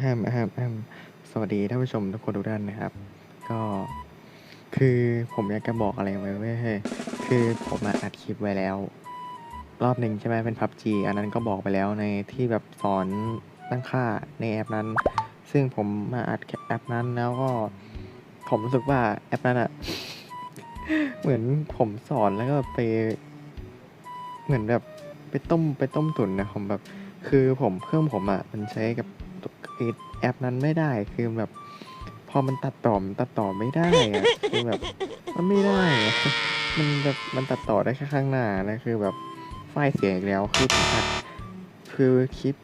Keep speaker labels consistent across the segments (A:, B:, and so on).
A: แอมแอมแอมสวัสดีท่านผู้ชมทุกคนทุกท่านนะครับ ก็คือผมอยากจะบอกอะไรไว้เว้ยคือผมอัดคลิปไว้แล้ว รอบหนึ่งใช่ไหมเป็นพับจีอันนั้นก็บอกไปแล้วในที่แบบสอนตั้งค่าในแอปนั้น ซึ่งผมมาอัดแอปนั้นแล้วก็ ผมรู้สึกว่าแอปนั้นอะเหมือนผมสอนแล้วก็ไป เหมือนแบบไปต้มไปต้มตุ๋นนะผมแบบ คือผมเครื่องผมอะมันใช้กับ ไอ้แอปนั้นไม่ได้คือแบบ พอมันตัดต่อมตัดต่อไม่ได้อะคือแบบมันไม่ได้อะมันแบบมันตัดต่อได้แค่ข้างหน้านะคือแบบไฟล์เสียอีกแล้วคือผมอัดคือคลิป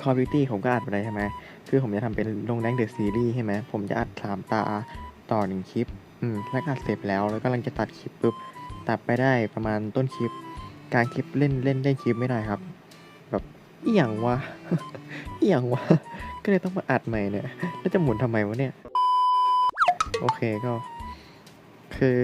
A: Call of Duty ผมก็อัดไปได้ใช่ไหมคือผมจะทำเป็นลงแดงเดอะซีรีส์ใช่ไหมผมจะอัดสามตาต่อหนึ่งคลิป อืมแล้วอัดเสร็จแล้วแล้วกำลังจะตัดคลิปปุ๊บตัดไปได้ประมาณต้นคลิปกลารคลิปเล่นเล่นเล่นคลิปไม่ได้ครับ อียงวะเอียงวะ ก็เลยต้องมาอัดใหม่เนี่ย แล้วจะหมุนทำไมวะเนี่ย โอเคก็ คือ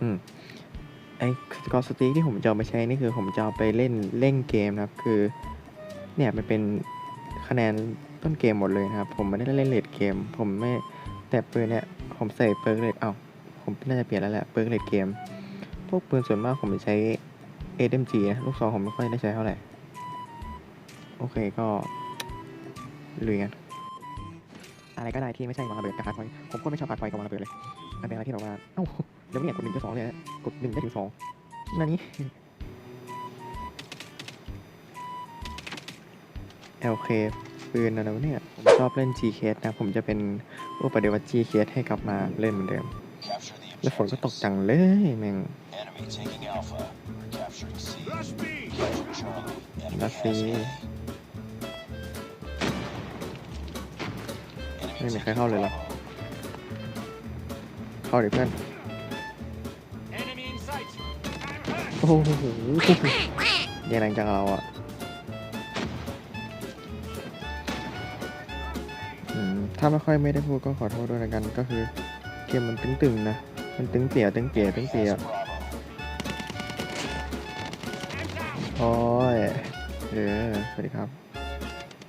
A: อืมไอ้กอร์สตีที่ผมจะเอาไปใช้นี่คือผมจะเอาไปเล่นเล่นเกมนะครับ คือ เนี่ยมันเป็นคะแนนต้นเกมหมดเลยนะครับ ผมไม่ได้เล่นเลดเกม ผมไม่ แต่ปืนเนี่ยผมใส่เปิร์กเลดเอาผมน่าจะเปลี่ยนแล้วแหละเปิร์กเลดเกม พวกปืนส่วนมากผมจะใช้ AMG นะลูกซองผมไม่ค่อยได้ใช้เท่าไหร่ โอเคก็ลุยกันอะไรก็ได้ที่ไม่ใช่วางระเบิดกับฮาร์ดไฟผมก็ไม่ชอบฮาร์ดไฟกับวางระเบิดเลย มันเป็นอะไรที่แบบว่าเอ้าเดี๋ยวไม่ยกกดหนึ่งกับสองเลยนะกดหนึ่งได้ถึงสองนั่นนี่ LK ปืนอะไรวะเนี่ยผมชอบเล่น G case นะผมจะเป็น ผู้ปฏิวัติจีเคสให้กลับมาเล่นเหมือนเดิม แล้วฝนก็ตกจังเลยแม่งรัสซีไม่มีใครเข้าเลยหรอ เข้าดิเพื่อน โอ้โหแย่แรงจังเราอะ ถ้าไม่ค่อยไม่ได้พูดก็ขอโทษด้วยละกัน ก็คือเกมมันตึงๆนะ มันตึงเปียตึงเปียตึง
B: Enemy
A: เปีย
B: has Bravo.
A: โอ้ยเออสวัสดีครับ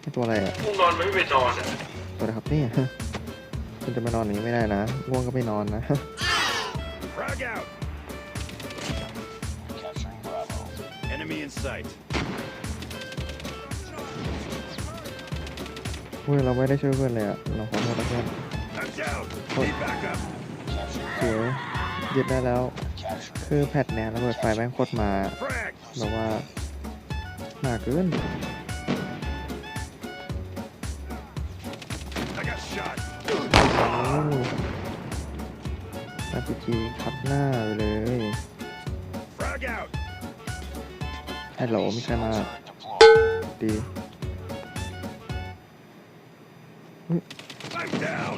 A: นี่ตัวอะไรอะ
C: มึงนอนไม่ไปนอนอะ
A: ตัวอะไรครับเนี่ยคุณจะมานอนอย่างนี้ไม่ได้นะง่วงก็ไม่นอนนะ เฮ้ยเราไม่ได้ช่วยเพื่อนเลยอะเราขอโทษนะเพื่อน
C: I'm down!
A: Oh.
C: Need backup!
B: Capturing
A: สวยยึดได้แล้ว คือแพทเนี่ยระเบิดไฟแม่งโคตรมาแบบว่าหนาเกิน
C: I got shot!
A: อาพีจีทับหน้าเลยฮัลโหลมีใครมาดี
C: I'm down!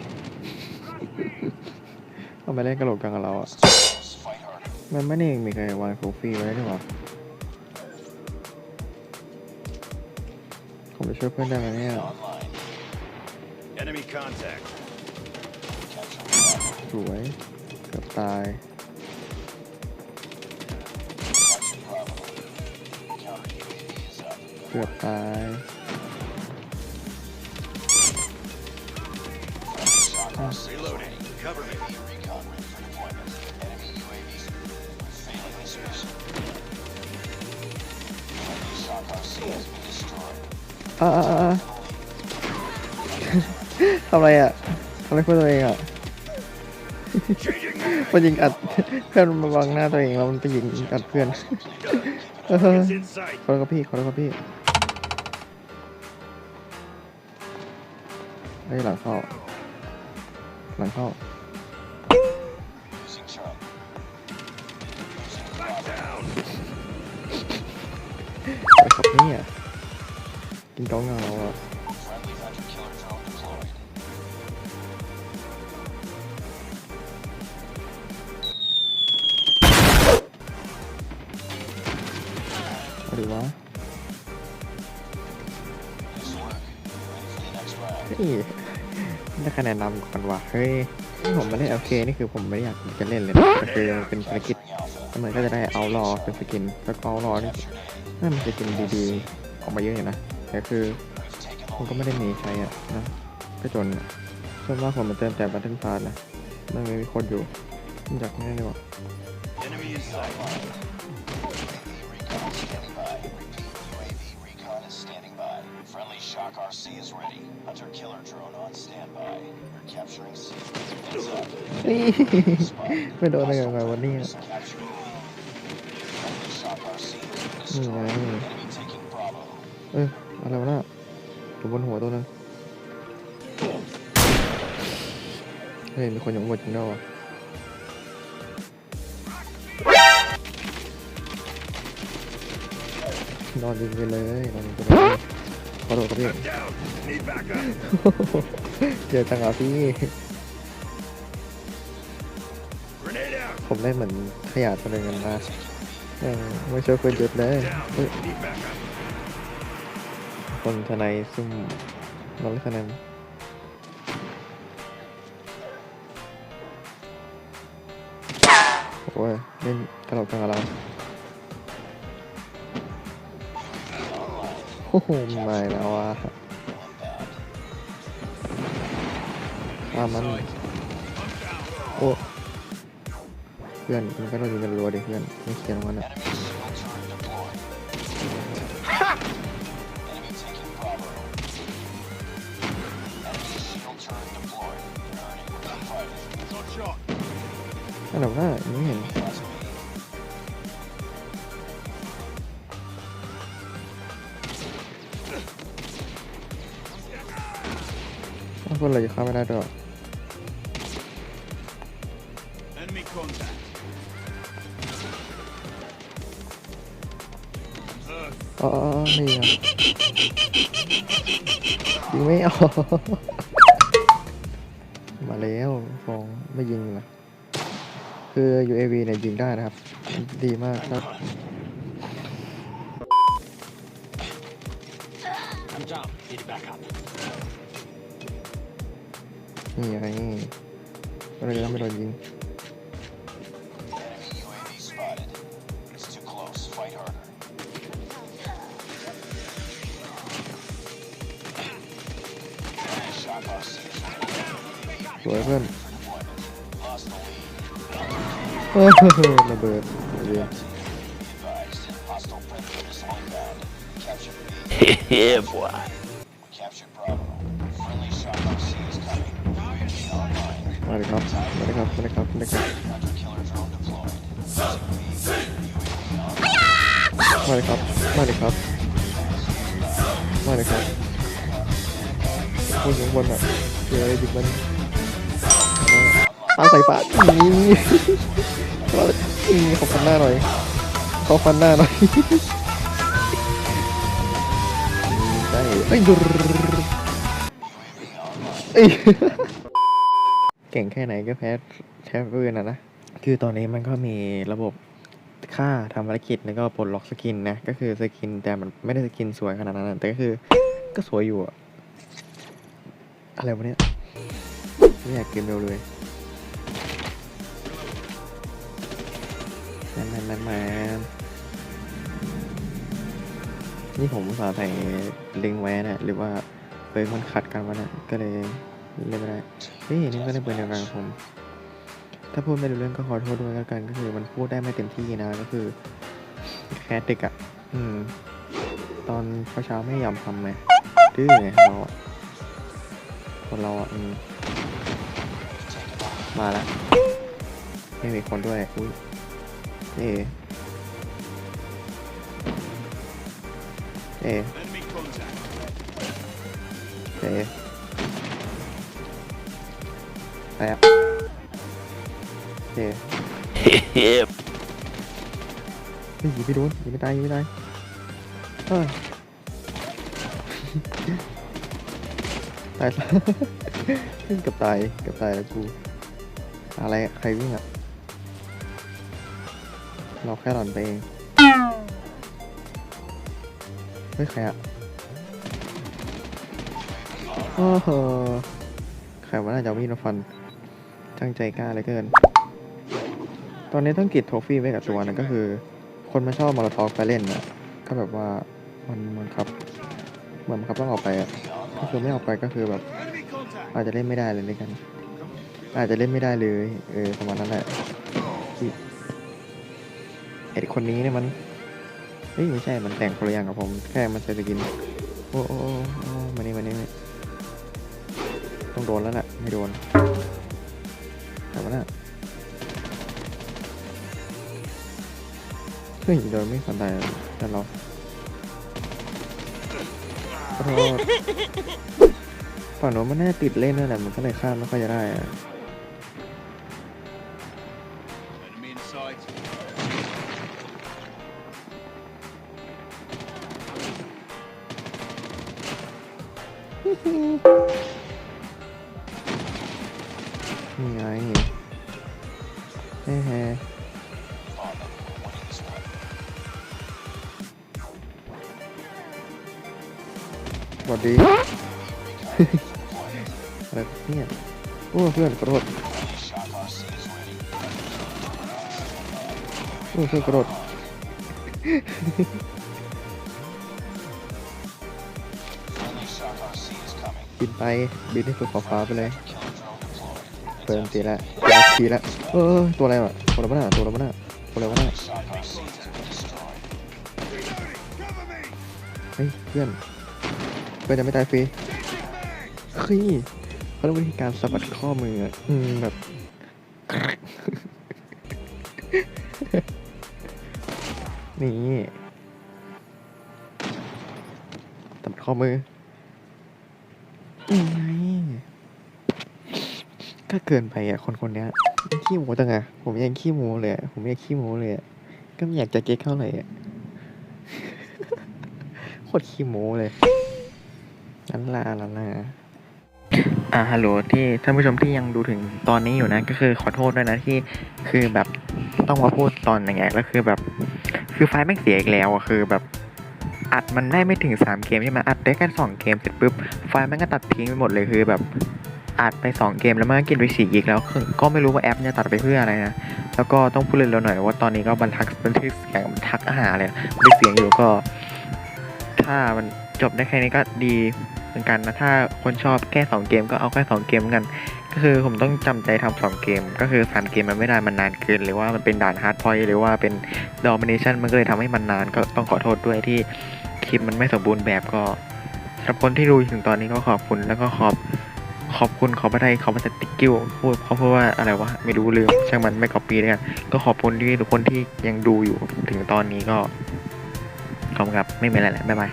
A: เอามาเล่นกระโหลกกลางกับเราอะ
B: It's too close. Fight harder.
A: มันไม่ได้มีใครวางโทฟี่ไว้ด้วยหรอผมจะช่วยเพื่อนได้ไหมเนี่ย
B: Online.
C: Enemy contact.
B: Capturing Bravo.
A: สวยเกือบตาย
B: Capture Bravo. Counter UAV is up.
A: เกือบตาย
B: réponse.
A: อ่าทำอะไรอะทำอะไรเพื่อตัวเองอะ
C: ไป
A: มันยิงอัด เพื่อนมาบังหน้าตัวเองแล้วมันไปยิงอัดเพื่อน เออ
C: ล
A: ขอโทษครับพี่ขอโทษครับพี่ไอ้หลังเข้า หลังเข้า
B: Losing Charlie. Losing
C: I'm
B: Bravo.
C: down!
A: ไอ้ครับเนี่ยกินก้องเงาอะ
B: Friendly hunter killer drone deployed.
A: เอาดีวะ
B: Nice work. Ready for the next round.
A: เฮ้ย ได้คะแนนนำก่อนว่ะเฮ้ยที่ผมมาเล่นโอเคนี่คือผมไม่ได้อยากจะเล่นเลยนะแต่คือมันเป็นภารกิจ
B: Capturing Alpha.
A: แล้วมันก็จะได้เอารอเป็นสกินแล้วก็เอารอนี่
B: Capturing
A: น่มันสกินดีๆออกมาเยอะอยู่นะแต่คือ
B: We've taken
A: มัน
B: the
A: ก็ไม่ได้มีใช้อะนะก็จนอะส่วนมากผมมาเติมแต่บัตเทิลพาสนะไม่มีคนอยู่รู้จากนี่ดีกว่า
C: Enemy in sight.
B: UAV recon standing Friendly Shock RC is ready. Hunter killer drone on standby. We're capturing C. Heads up.
A: นี่
B: Spotted.
A: ไม่โดนได้ยังไงวันนี้
B: Hostile capturing B. Friendly Shock RC has been
A: นี่ไง
B: destroyed. Enemy taking Bravo.
A: เอออะไรวะน่ะอยู่บนหัวตัวนึงเฮ้ยมีคนอยู่ข้างบนจริงด้วยวะนอนยิงไปเลยนอนยิงไปเลย ขอโทษครับพี่
C: I'm down. Need backup.
A: เจอจังหวะพี่
C: Grenade out.
A: ผมได้เหมือนขยะตัวหนึงกันนะเออไม่ช่วยคนหยุดเลย
C: Down.
A: เฮ้ย
C: Need backup.
A: คนทนายซุ่มนอนเล่นทนายโอ้ยเล่นตลกจังอะไอ้โหไม่แล้วอะตามมันโอ้เพื่อนมันก็ต้องยิงกันรัวดิเพื่อนไม่เขียนมันอะ
B: Enemy shield turret deployed. Enemy taking Bravo. Enemy shield turret deployed. They're earning good fight.
C: On shot.
A: อันดับหน้ายังไม่เห็น เราจะเข้าไม่ได้ด้วยอ๋ออ๋ออ๋อนี่ไงยิงไม่ออกมาแล้วฟองไม่ยิงเหรอคือ UAV เนี่ยยิงได้นะครับ ดีมากครับ Iya ini.
B: Udah diambil lagi. Weapon. Oh, lebar. Iya.
D: Yeah, boy.
A: มาเลยครับ มาเลยครับ มาเลยครับ มาเลยครับ มาเลยครับ มาเลยครับ มาเลยครับคนอยู่ข้างบนอะเจออะไรยิงมันปาใส่ฟ้านี่นี่ขาฟันหน้าหน่อยขาฟันหน้าหน่อยได้เอ้ยดุรเอ้ย เก่งแค่ไหนก็แพ้แพ้เพื่นนะนะ คือตอนนี้มันก็มีระบบค่าทำภารกิจแล้วก็ปลดล็อกสกินนะ ก็คือสกินแต่มันไม่ได้สกินสวยขนาดนั้น แต่ก็คือก็สวยอยู่อะอะไรวะเนี่ยไม่อยากเกมเร็วเลยแมนแมนแมนมนนี่ผมสาใส่ลิงก์ไว้นะหรือว่าเปิดมันขัดกันวะนะก็เลยเล่นไม่ได้ เฮ้ยนี่ก็ได้เปิดเดียวกันกับผมถ้าพูดไม่รู้เรื่องก็ขอโทษด้วยแล้วกัน ก็คือ มันพูดได้ไม่เต็มที่นะก็คือแคสติกอะอืม ตอนเช้าไม่ยอมทำไงดื้อไงเราอะคนเราอะอืมมาล้วไม่มีคนด้วยอุ้ยเอ๋เอ๋
C: enemy contact.
A: เอ ไปอะเอ๋
D: yeah,
A: เฮ้ยยิงไม่โดนยิงไม่ตายยิงไม่ตายเอ้ยตายซะ เกับตายเกับตายแล้วกูอะไรอะใครวิ่งอะเราแค่หล่อนไปเองเฮ้ยใครอะโอ้โหใครว่าน่าจะเอามีดมาฟัน จังใจกล้าเหลยเกิน ตอนนี้ต้องกิดโทฟี่ไว้กับตัวนะก็คือ คนมาชอบมาราทอกไปเล่นนะก็แบบว่ามันมันครับเหมือนครับต้องออกไปอะก็คือไม่ออกไปก็คือแบบ อาจจะเล่นไม่ได้เลยด้วยกัน อาจจะเล่นไม่ได้เลยเออประมาณนั้นแหละที่ไอคนนี้เนี่ยมันเฮ้ยไม่ใช่มันแต่งคนละอย่างกับผม แค่มันใส่สกินโอ้โอ้โอ้มานี่มานี่มานี่ต้องโดนแล้วแหละไม่โดน เฮ้ยโดยไม่สนใจแต่เราขอโทษฝั่งโน้นมันน่าติดเล่นนั่นแหละมันก็เลยข้ามไม่ค่อยจะได้อะ สวัสดี อะไรเนี่ย โอ้เพื่อนขอโทษ
B: Shock RC is ready.
A: โอ้เพื่อนขอโทษ
B: Friendly Shock RC is coming.
A: บินไป บินให้สุดขอบฟ้าไปเลยเปิดตีละทีละเออตัวอะไรวะตัวอะไรวะน่ะตัวอะไรวะน่ะตัวอะไรวะน่ะ
B: Shock RC has been destroyed.
C: Reloading. Cover me.
A: เฮ้ยเพื่อน เพื่อจะไม่ตายฟรีเฮ้ยเขาเรียกวิธีการสะบัดข้อมืออืมแบบนี่สะบัดข้อมือยังไงก็เกินไปอะคนคนเนี้ยขี้โม้จังอะผมยังขี้โม้เลยอะผมยังขี้โม้เลยอะก็ไม่อยากจะเก๊กเท่าไหร่อะโคตรขี้โม้เลย ลันลาลันลาอ่าฮัลโหลที่ท่านผู้ชมที่ยังดูถึงตอนนี้อยู่นะ ก็คือขอโทษด้วยนะที่คือแบบต้องมาพูดตอนอย่างเงี้ยแล้วคือแบบ คือไฟล์แม่งเสียอีกแล้วอะคือแบบอัดมันได้ไม่ถึงสามเกมใช่ไหมอัดได้แค่สองเกมเสร็จปุ๊บไฟล์แม่งก็ตัดทิ้งไปหมดเลยคือแบบอัดไปสองเกมแล้วมันก็กินไปสี่กิกแล้วก็ไม่รู้ว่าแอปจะตัดไปเพื่ออะไรนะแล้วก็ต้องพูดเลยเราหน่อยว่าตอนนี้ก็บันทักบันทึกเสียงบันทักอาหารเลยบันทึกเสียงอยู่ก็ ถ้ามัน จบได้แค่นี้ก็ดีเหมือนกันนะถ้าคนชอบแค่ 2 เกมก็เอาแค่ 2 เกมเหมือนกัน ก็คือผมต้องจำใจทำสองเกม ก็คือ 3 เกมมันไม่ได้มันนานเกินหรือว่ามันเป็นด่านฮาร์ดพอยต์หรือว่าเป็นดอมิเนชันมันก็เลยทำให้มันนานก็ต้องขอโทษด้วยที่คลิปมันไม่สมบูรณ์แบบก็สำหรับคนที่ดูถึงตอนนี้ก็ขอบคุณแล้วก็ขอบขอบคุณขอบพระทัยขอบพระติกิวพูดเขาพูดว่าอะไรวะไม่รู้ลืมช่างมันไม่กอปีแล้วกันก็ขอบคุณที่ทุกคนที่ยังดูอยู่ถึงตอนนี้ก็ขอบคุณครับไม่มีอะไรแล้วบ๊ายบาย